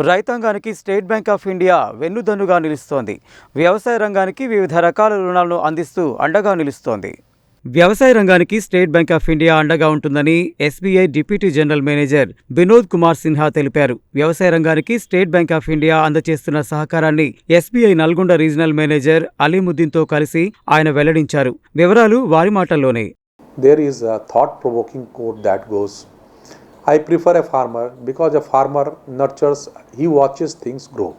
రైతాంగానికి state bank of India వెన్నుదన్నుగా నిలుస్తోంది. వ్యవసాయ రంగానికి వివిధ రకాల రుణాలను అందిస్తూ అండగా నిలుస్తోంది. వ్యవసాయ రంగానికి స్టేట్ బ్యాంక్ ఆఫ్ ఇండియా అండగా ఉంటుందని SBI deputy general manager Vinod Kumar Sinha తెలిపారు. వ్యవసాయ రంగానికి స్టేట్ బ్యాంక్ ఆఫ్ ఇండియా అందజేస్తున్న సహకారాన్ని ఎస్బీఐ నల్గొండ రీజనల్ మేనేజర్ అలీముద్దీన్తో కలిసి ఆయన వెల్లడించారు. వివరాలు వారి మాటల్లోనే. There is thought provoking quote that goes I prefer a farmer because a farmer nurtures, he watches things grow.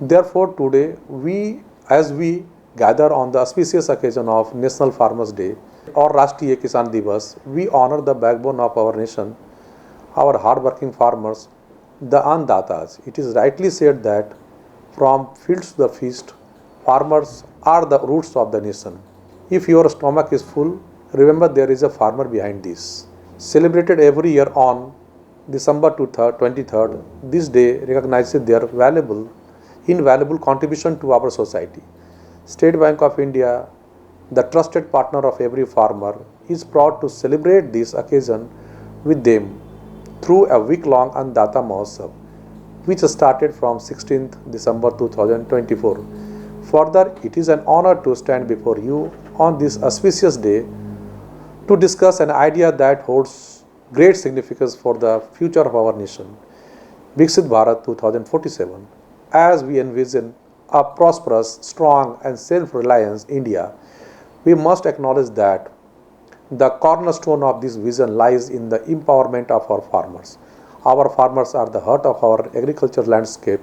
Therefore, today, we, as we gather on the auspicious occasion of National Farmers' Day or Rashtriya Kisan Divas, we honor the backbone of our nation, our hardworking farmers, the Andatas. It is rightly said that from fields to the feast, farmers are the roots of the nation. If your stomach is full, remember there is a farmer behind this. Celebrated every year on December 23rd, 23rd, this day recognizes their valuable, invaluable contribution to our society. State Bank of India, the trusted partner of every farmer, is proud to celebrate this occasion with them through a week-long Andata Mahotsav, which started from 16th December 2024. Further, it is an honor to stand before you on this auspicious day to discuss an idea that holds great significance for the future of our nation, Viksit Bharat 2047. As we envision a prosperous, strong, and self reliant India, we must acknowledge that the cornerstone of this vision lies in the empowerment of our farmers. Our farmers are the heart of our agriculture landscape,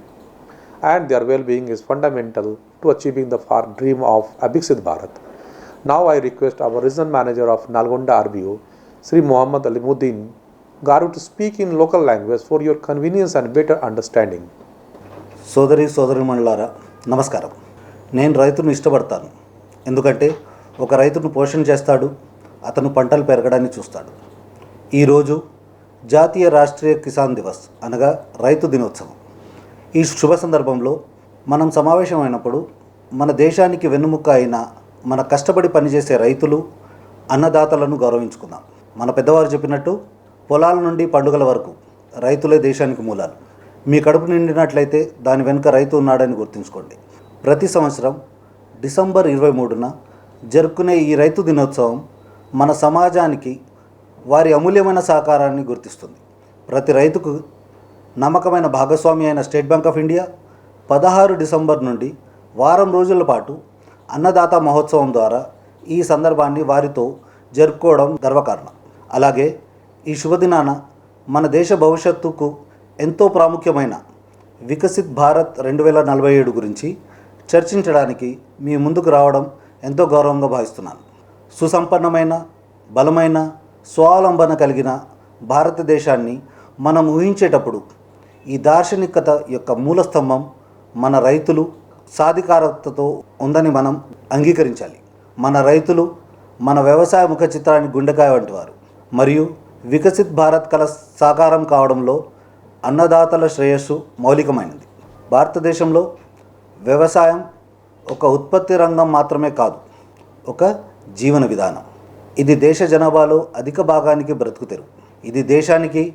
and their well being is fundamental to achieving the far dream of a Viksit Bharat. Now I request our regional manager of Nalgonda RBO Shri Mohammed Alimuddin గారు to speak in local language for your convenience and better understanding సోదరి సోదరి మండలారా నమస్కారం. నేను రైతును ఇష్టపడతాను. ఎందుకంటే ఒక రైతును పోషణ చేస్తాడు అతను పంటలు పెరగడాన్ని చూస్తాడు. ఈరోజు జాతీయ రాష్ట్రీయ కిసాన్ దివస్ అనగా రైతు దినోత్సవం. ఈ శుభ సందర్భంలో మనం సమావేశమైనప్పుడు మన దేశానికి వెన్నుముక్క అయిన మన కష్టపడి పనిచేసే రైతులు అన్నదాతలను గౌరవించుకుందాం. మన పెద్దవారు చెప్పినట్టు పొలాల నుండి పండుగల వరకు రైతులే దేశానికి మూలాలు. మీ కడుపు నిండినట్లయితే దాని వెనుక రైతు ఉన్నాడని గుర్తుంచుకోండి. ప్రతి సంవత్సరం డిసెంబర్ ఇరవై మూడున జరుపుకునే ఈ రైతు దినోత్సవం మన సమాజానికి వారి అమూల్యమైన సహకారాన్ని గుర్తిస్తుంది. ప్రతి రైతుకు నమ్మకమైన భాగస్వామి అయిన స్టేట్ బ్యాంక్ ఆఫ్ ఇండియా పదహారు డిసెంబర్ నుండి వారం రోజుల పాటు అన్నదాత మహోత్సవం ద్వారా ఈ సందర్భాన్ని వారితో జరుపుకోవడం గర్వకారణం. అలాగే ఈ శుభదినాన మన దేశ భవిష్యత్తుకు ఎంతో ప్రాముఖ్యమైన వికసిత్ భారత్ రెండు వేల నలభై ఏడు గురించి చర్చించడానికి మీ ముందుకు రావడం ఎంతో గౌరవంగా భావిస్తున్నాను. సుసంపన్నమైన బలమైన స్వావలంబన కలిగిన భారతదేశాన్ని మనం ఊహించేటప్పుడు ఈ దార్శనికత యొక్క మూలస్తంభం మన రైతులు సాధికారతతో ఉందని మనం అంగీకరించాలి. మన రైతులు మన వ్యవసాయ ముఖ చిత్రానికి గుండెకాయ వంటి వారు. మరియు వికసిత్ భారత్ కల సాకారం కావడంలో అన్నదాతల శ్రేయస్సు మౌలికమైనది. భారతదేశంలో వ్యవసాయం ఒక ఉత్పత్తి రంగం మాత్రమే కాదు ఒక జీవన విధానం. ఇది దేశ జనాభాలో అధిక భాగానికి బ్రతుకుతెరు. ఇది దేశానికి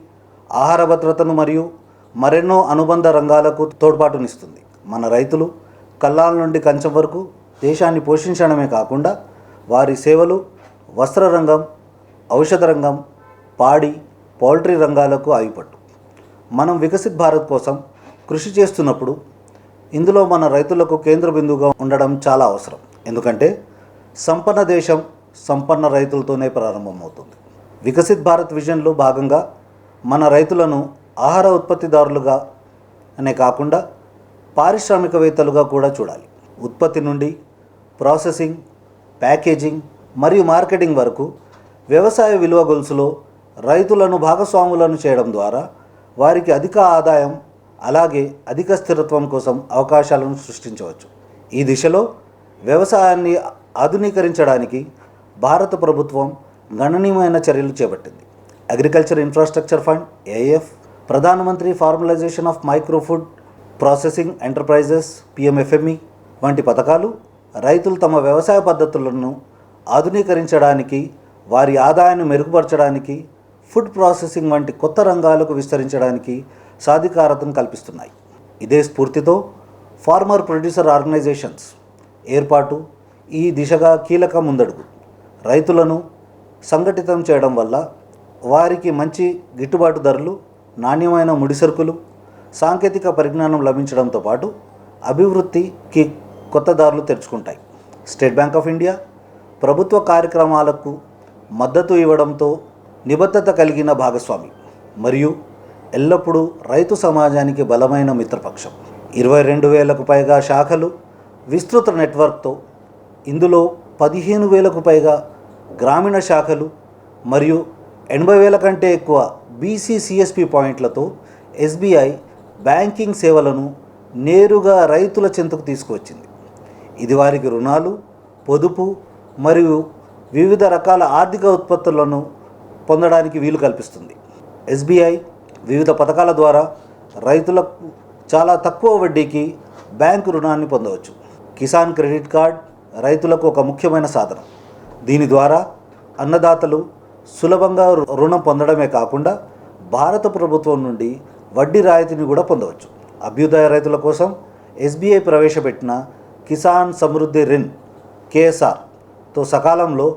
ఆహార భద్రతను మరియు మరెన్నో అనుబంధ రంగాలకు తోడ్పాటునిస్తుంది. మన రైతులు కల్లాల నుండి కంచం వరకు దేశాన్ని పోషించడమే కాకుండా వారి సేవలు వస్త్ర రంగం ఔషధ రంగం పాడి పౌల్ట్రీ రంగాలకు ఆగిపట్టు. మనం వికసిత్ భారత్ కోసం కృషి చేస్తున్నప్పుడు ఇందులో మన రైతులకు కేంద్ర బిందువుగా ఉండడం చాలా అవసరం. ఎందుకంటే సంపన్న దేశం సంపన్న రైతులతోనే ప్రారంభమవుతుంది. వికసిత్ భారత్ విజన్లో భాగంగా మన రైతులను ఆహార ఉత్పత్తిదారులుగా అనే కాకుండా పారిశ్రామికవేత్తలుగా కూడా చూడాలి. ఉత్పత్తి నుండి ప్రాసెసింగ్ ప్యాకేజింగ్ మరియు మార్కెటింగ్ వరకు వ్యవసాయ విలువ గొలుసులో రైతులను భాగస్వాములను చేయడం ద్వారా వారికి అధిక ఆదాయం అలాగే అధిక స్థిరత్వం కోసం అవకాశాలను సృష్టించవచ్చు. ఈ దిశలో వ్యవసాయాన్ని ఆధునీకరించడానికి భారత ప్రభుత్వం గణనీయమైన చర్యలు చేపట్టింది. అగ్రికల్చర్ ఇన్ఫ్రాస్ట్రక్చర్ ఫండ్ ఏఎఫ్ ప్రధానమంత్రి formalisation of micro food processing enterprises PMFME వంటి పథకాలు రైతులు తమ వ్యవసాయ పద్ధతులను ఆధునీకరించడానికి వారి ఆదాయాన్ని మెరుగుపరచడానికి ఫుడ్ ప్రాసెసింగ్ వంటి కొత్త రంగాలకు విస్తరించడానికి సాధికారతను కల్పిస్తున్నాయి. ఇదే స్ఫూర్తితో ఫార్మర్ ప్రొడ్యూసర్ ఆర్గనైజేషన్స్ ఏర్పాటు ఈ దిశగా కీలక ముందడుగు. రైతులను సంఘటితం చేయడం వల్ల వారికి మంచి గిట్టుబాటు ధరలు నాణ్యమైన ముడిసరుకులు సాంకేతిక పరిజ్ఞానం లభించడంతో పాటు అభివృద్ధికి కొత్త దారులు తెరుచుకుంటాయి. స్టేట్ బ్యాంక్ ఆఫ్ ఇండియా ప్రభుత్వ కార్యక్రమాలకు మద్దతు ఇవ్వడంతో నిబద్ధత కలిగిన భాగస్వామి మరియు ఎల్లప్పుడూ రైతు సమాజానికి బలమైన మిత్రపక్షం. ఇరవై రెండు వేలకు పైగా శాఖలు విస్తృత నెట్వర్క్తో ఇందులో పదిహేను వేలకు పైగా గ్రామీణ శాఖలు మరియు ఎనభై వేల కంటే ఎక్కువ బీసీసీఎస్పి పాయింట్లతో ఎస్బీఐ బ్యాంకింగ్ సేవలను నేరుగా రైతుల చెంతకు తీసుకువచ్చింది. ఇది వారికి రుణాలు పొదుపు మరియు వివిధ రకాల ఆర్థిక ఉత్పత్తులను పొందడానికి వీలు కల్పిస్తుంది. ఎస్బీఐ వివిధ పథకాల ద్వారా రైతులకు చాలా తక్కువ వడ్డీకి బ్యాంకు రుణాన్ని పొందవచ్చు. కిసాన్ క్రెడిట్ కార్డ్ రైతులకు ఒక ముఖ్యమైన సాధనం. దీని ద్వారా అన్నదాతలు సులభంగా రు- రుణం పొందడమే కాకుండా భారత ప్రభుత్వం నుండి వడ్డీ రాయితీని కూడా పొందవచ్చు. అభ్యుదయ రైతుల కోసం ఎస్బీఐ ప్రవేశపెట్టిన కిసాన్ సమృద్ధి రిన్ కేఎస్ఆర్తో సకాలంలో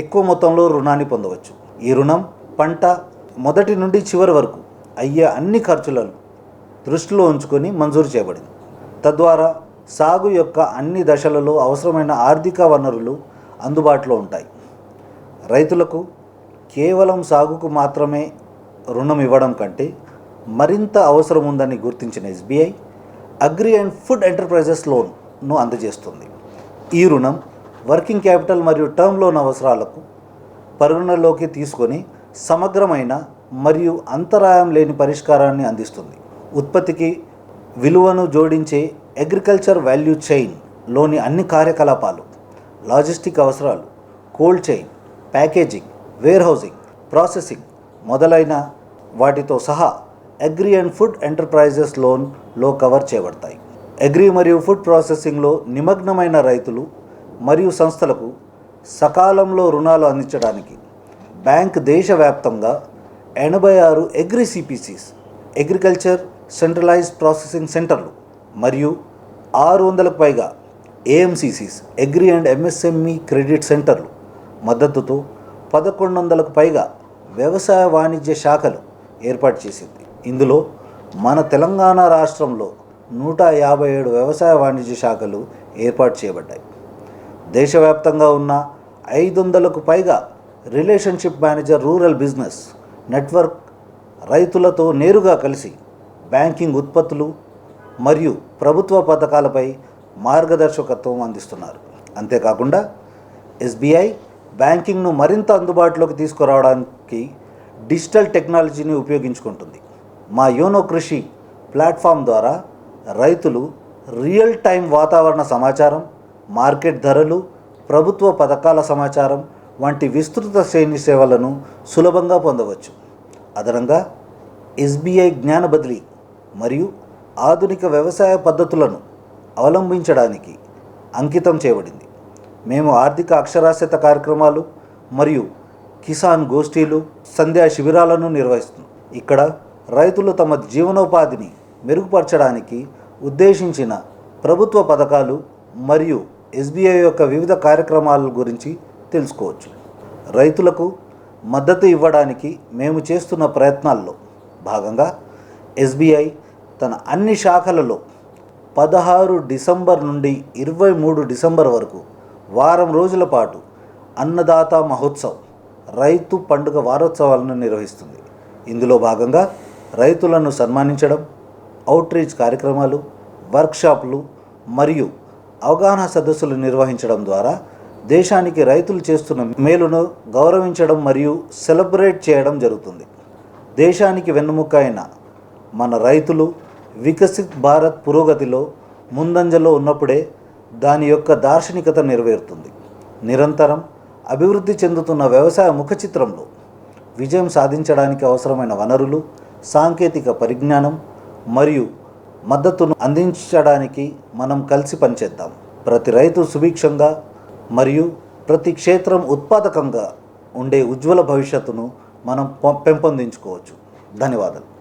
ఎక్కువ మొత్తంలో రుణాన్ని పొందవచ్చు. ఈ రుణం పంట మొదటి నుండి చివరి వరకు అయ్యే అన్ని ఖర్చులను దృష్టిలో ఉంచుకొని మంజూరు చేయబడింది. తద్వారా సాగు యొక్క అన్ని దశలలో అవసరమైన ఆర్థిక వనరులు అందుబాటులో ఉంటాయి. రైతులకు కేవలం సాగుకు మాత్రమే రుణం ఇవ్వడం కంటే మరింత అవసరం ఉందని గుర్తించిన SBI agri and food enterprises లోన్ను అందజేస్తుంది. ఈ రుణం వర్కింగ్ క్యాపిటల్ మరియు టర్మ్ లోన్ అవసరాలకు పరిగణలోకి తీసుకొని సమగ్రమైన మరియు అంతరాయం లేని పరిష్కారాన్ని అందిస్తుంది. ఉత్పత్తికి విలువను జోడించే అగ్రికల్చర్ వాల్యూ చైన్లోని అన్ని కార్యకలాపాలు లాజిస్టిక్ అవసరాలు cold chain packaging warehousing processing మొదలైన వాటితో సహా అగ్రి అండ్ ఫుడ్ ఎంటర్ప్రైజెస్ లోన్లో కవర్ చేయబడతాయి. అగ్రి మరియు ఫుడ్ ప్రాసెసింగ్లో నిమగ్నమైన రైతులు మరియు సంస్థలకు సకాలంలో రుణాలు అందించడానికి బ్యాంక్ దేశవ్యాప్తంగా ఎనభై ఆరు agri CPCs agriculture centralised processing సెంటర్లు మరియు ఆరు వందలకు పైగా AMCCs agri and MSME credit సెంటర్లు మద్దతుతో పదకొండు వందలకు పైగా వ్యవసాయ వాణిజ్య శాఖలు ఏర్పాటు చేసింది. ఇందులో మన తెలంగాణ రాష్ట్రంలో నూట యాభై ఏడు వ్యవసాయ వాణిజ్య శాఖలు ఏర్పాటు చేయబడ్డాయి. దేశవ్యాప్తంగా ఉన్న ఐదు వందలకు పైగా relationship manager rural business network రైతులతో నేరుగా కలిసి బ్యాంకింగ్ ఉత్పత్తులు మరియు ప్రభుత్వ పథకాలపై మార్గదర్శకత్వం అందిస్తున్నారు. అంతేకాకుండా ఎస్బీఐ బ్యాంకింగ్ను మరింత అందుబాటులోకి తీసుకురావడానికి డిజిటల్ టెక్నాలజీని ఉపయోగించుకుంటుంది. మా యోనో కృషి ప్లాట్ఫామ్ ద్వారా రైతులు రియల్ టైం వాతావరణ సమాచారం మార్కెట్ ధరలు ప్రభుత్వ పథకాల సమాచారం వంటి విస్తృత శ్రేణి సేవలను సులభంగా పొందవచ్చు. అదనంగా ఎస్బీఐ జ్ఞాన బదిలీ మరియు ఆధునిక వ్యవసాయ పద్ధతులను అవలంబించడానికి అంకితం చేయబడింది. మేము ఆర్థిక అక్షరాస్యత కార్యక్రమాలు మరియు కిసాన్ గోష్ఠీలు సంధ్యా శిబిరాలను నిర్వహిస్తున్నాం. ఇక్కడ రైతులు తమ జీవనోపాధిని మెరుగుపరచడానికి ఉద్దేశించిన ప్రభుత్వ పథకాలు మరియు ఎస్బీఐ యొక్క వివిధ కార్యక్రమాల గురించి తెలుసుకోవచ్చు. రైతులకు మద్దతు ఇవ్వడానికి మేము చేస్తున్న ప్రయత్నాల్లో భాగంగా ఎస్బీఐ తన అన్ని శాఖలలో పదహారు డిసెంబర్ నుండి ఇరవై మూడు డిసెంబర్ వరకు వారం రోజుల పాటు అన్నదాత మహోత్సవ్ రైతు పండుగ వారోత్సవాలను నిర్వహిస్తుంది. ఇందులో భాగంగా రైతులను సన్మానించడం అవుట్రీచ్ కార్యక్రమాలు వర్క్షాప్లు మరియు అవగాహన సదస్సులు నిర్వహించడం ద్వారా దేశానికి రైతులు చేస్తున్న మేలును గౌరవించడం మరియు సెలబ్రేట్ చేయడం జరుగుతుంది. దేశానికి వెన్నుముక్క అయిన మన రైతులు వికసిత్ భారత్ పురోగతిలో ముందంజలో ఉన్నప్పుడే దాని యొక్క దార్శనికత నెరవేరుతుంది. నిరంతరం అభివృద్ధి చెందుతున్న వ్యవసాయ ముఖ చిత్రంలో విజయం సాధించడానికి అవసరమైన వనరులు సాంకేతిక పరిజ్ఞానం మరియు మద్దతును అందించడానికి మనం కలిసి పనిచేద్దాం. ప్రతి రైతు సుభిక్షంగా మరియు ప్రతి క్షేత్రం ఉత్పాదకంగా ఉండే ఉజ్వల భవిష్యత్తును మనం పెంపొందించుకోవచ్చు. ధన్యవాదాలు.